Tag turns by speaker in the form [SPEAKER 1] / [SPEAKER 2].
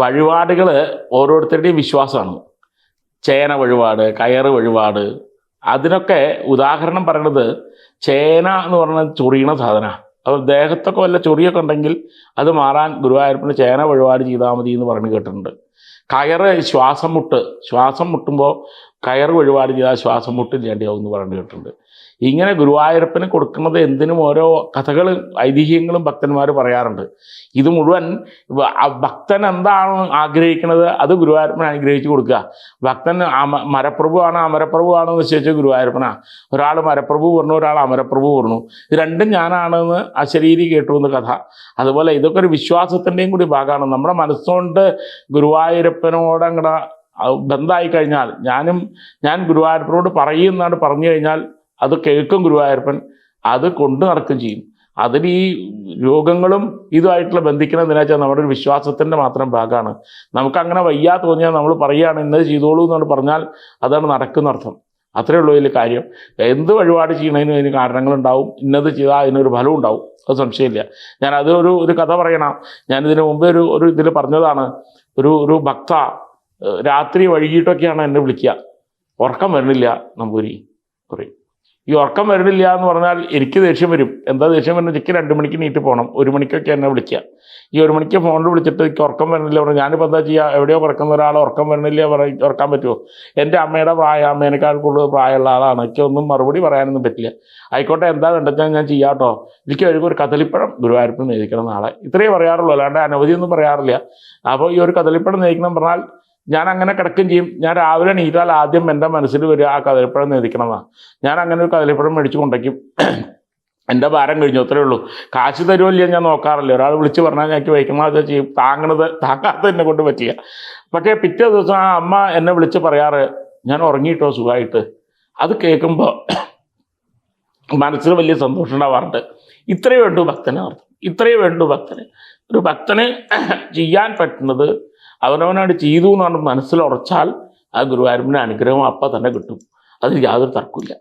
[SPEAKER 1] വഴിപാടുകൾ ഓരോരുത്തരുടെയും വിശ്വാസമാണ്. ചേന വഴിപാട് കയറ് വഴിപാട്. അതിനൊക്കെ ഉദാഹരണം പറയണത് ചേന എന്ന് പറഞ്ഞ ചൊറിയണ സാധന. അപ്പോൾ ദേഹത്തൊക്കെ വല്ല ചൊറിയൊക്കെ ഉണ്ടെങ്കിൽ അത് മാറാൻ ഗുരുവായൂരപ്പന് ചേന വഴിപാട് ചെയ്താൽ മതി എന്ന് പറഞ്ഞു കേട്ടിട്ടുണ്ട്. കയറ് ശ്വാസം മുട്ട്. ശ്വാസം മുട്ടുമ്പോൾ കയറ് വഴിപാട് ചെയ്താൽ ശ്വാസം മുട്ട് ഇല്ലാണ്ടാവും എന്ന് പറഞ്ഞു കേട്ടിട്ടുണ്ട്. ഇങ്ങനെ ഗുരുവായൂരപ്പന് കൊടുക്കുന്നത് എന്തിനും ഓരോ കഥകളും ഐതിഹ്യങ്ങളും ഭക്തന്മാർ പറയാറുണ്ട്. ഇത് മുഴുവൻ ഭക്തൻ എന്താണ് ആഗ്രഹിക്കുന്നത് അത് ഗുരുവായൂരപ്പൻ അനുഗ്രഹിച്ചു കൊടുക്കുക. ഭക്തൻ അമ മരപ്രഭു ആണ് അമരപ്രഭു ആണോ എന്ന് ചോദിച്ചാൽ ഗുരുവായൂരപ്പനാ. ഒരാൾ മരപ്രഭു പറഞ്ഞു ഒരാൾ അമരപ്രഭു പറഞ്ഞു. രണ്ടും ഞാനാണെന്ന് അശരീരി കേട്ടു എന്ന് കഥ. അതുപോലെ ഇതൊക്കെ ഒരു വിശ്വാസത്തിന്റെയും കൂടി ഭാഗമാണ്. നമ്മുടെ മനസ്സുകൊണ്ട് ഗുരുവായൂരപ്പനോട് അങ്ങടെ ബന്ധമായി കഴിഞ്ഞാൽ ഞാനും ഞാൻ ഗുരുവായൂരപ്പനോട് പറയുമെന്നാണ് പറഞ്ഞു കഴിഞ്ഞാൽ അത് കേൾക്കും ഗുരുവായൂരപ്പൻ. അത് കൊണ്ടു നടക്കുകയും ചെയ്യും. അതിൽ ഈ രോഗങ്ങളും ഇതുമായിട്ടുള്ള ബന്ധിക്കണം എന്തിനാ വെച്ചാൽ നമ്മുടെ ഒരു വിശ്വാസത്തിന്റെ മാത്രം ഭാഗമാണ്. നമുക്ക് അങ്ങനെ വയ്യാ തോന്നിയാൽ നമ്മൾ പറയുകയാണ് ഇന്നത് ചെയ്തോളൂ എന്നാണ് പറഞ്ഞാൽ അതാണ് നടക്കുന്ന അർത്ഥം. അത്രയേ ഉള്ളൂ ഇതിൽ കാര്യം. എന്ത് വഴിപാട് ചെയ്യണതിനും അതിന് കാരണങ്ങളുണ്ടാവും. ഇന്നത് ചെയ്താൽ അതിനൊരു ഫലം ഉണ്ടാവും. അത് സംശയമില്ല. ഞാൻ അത് ഒരു ഒരു കഥ പറയണം. ഞാൻ ഇതിനു മുമ്പേ ഒരു ഒരു ഇതിൽ പറഞ്ഞതാണ്. ഒരു ഒരു ഭക്ത രാത്രി വൈകിട്ടൊക്കെയാണ് എന്നെ വിളിക്കുക ഉറക്കം വരണില്ല നമ്പൂരി. പറയും. ഈ ഉറക്കം വരുന്നില്ല എന്ന് പറഞ്ഞാൽ എനിക്ക് ദേഷ്യം വരും. എന്താ ദേഷ്യം വരുന്നത്? എനിക്ക് രണ്ട് മണിക്ക് നീറ്റ് പോകണം ഒരു മണിക്കൊക്കെ എന്നെ വിളിക്കുക. ഈ ഒരു മണിക്ക് ഫോണിൽ വിളിച്ചിട്ട് എനിക്ക് ഉറക്കം വരുന്നില്ല പറഞ്ഞു ഞാനിപ്പോൾ എന്താ ചെയ്യുക എവിടെയോ കിടക്കുന്ന ഒരാൾ ഉറക്കം വരുന്നില്ല പറയും ഉറക്കാൻ പറ്റുമോ? എന്റെ അമ്മയുടെ പ്രായം അമ്മേനേക്കാൾ കൂടുതൽ പ്രായമുള്ള ആളാണ്. എനിക്കൊന്നും മറുപടി പറയാനൊന്നും പറ്റില്ല. ആയിക്കോട്ടെ എന്താ വേണ്ടത് ഞാൻ ചെയ്യാം കേട്ടോ. എനിക്ക് ഒരു ഒരു കദളിപ്പഴം ഗുരുവായൂരപ്പൻ നേദിക്കണം നാളെ. ഇത്രയേ പറയാറുള്ളൂ. അല്ലാണ്ട് അനവധിയൊന്നും പറയാറില്ല. അപ്പോൾ ഈ ഒരു കദളിപ്പഴം നേദിക്കണം പറഞ്ഞാൽ ഞാൻ അങ്ങനെ കിടക്കുകയും ചെയ്യും. ഞാൻ രാവിലെ എണീറ്റാൽ ആദ്യം എന്റെ മനസ്സിൽ വരിക ആ കദളിപ്പഴം നേദിക്കണമെന്നാണ് ഞാൻ അങ്ങനെ ഒരു കദളിപ്പഴം മേടിച്ച് കൊണ്ടേക്കും. എന്റെ ഭാരം കഴിഞ്ഞു അത്രേ ഉള്ളൂ. കാശ് തരുമല്ലേ ഞാൻ നോക്കാറില്ല. ഒരാൾ വിളിച്ച് പറഞ്ഞാൽ ഞങ്ങൾക്ക് വയ്ക്കണമെന്ന് ചെയ്യും. താങ്ങണത് താങ്ങാത്ത എന്നെ കൊണ്ട് പറ്റില്ല. പക്ഷേ പിറ്റേ ദിവസം ആ അമ്മ എന്നെ വിളിച്ച് പറയാറ് ഞാൻ ഉറങ്ങിയിട്ടോ? സുഖമായിട്ട് അത് കേൾക്കുമ്പോൾ മനസ്സിന് വലിയ സന്തോഷം ഉണ്ടാവാറുണ്ട്. ഇത്രയേ വേണ്ടൂ ഭക്തനെ അർത്ഥം ഇത്രയേ വേണ്ടൂ ഭക്തന്. ഒരു ഭക്തന് ചെയ്യാൻ പറ്റുന്നത് അവനവനായിട്ട് ചെയ്തു എന്ന് മനസ്സിൽ ഉറച്ചാൽ ആ ഗുരുവായൂരപ്പന്റെ അനുഗ്രഹം അപ്പം തന്നെ കിട്ടും. അതിൽ യാതൊരു തർക്കമില്ല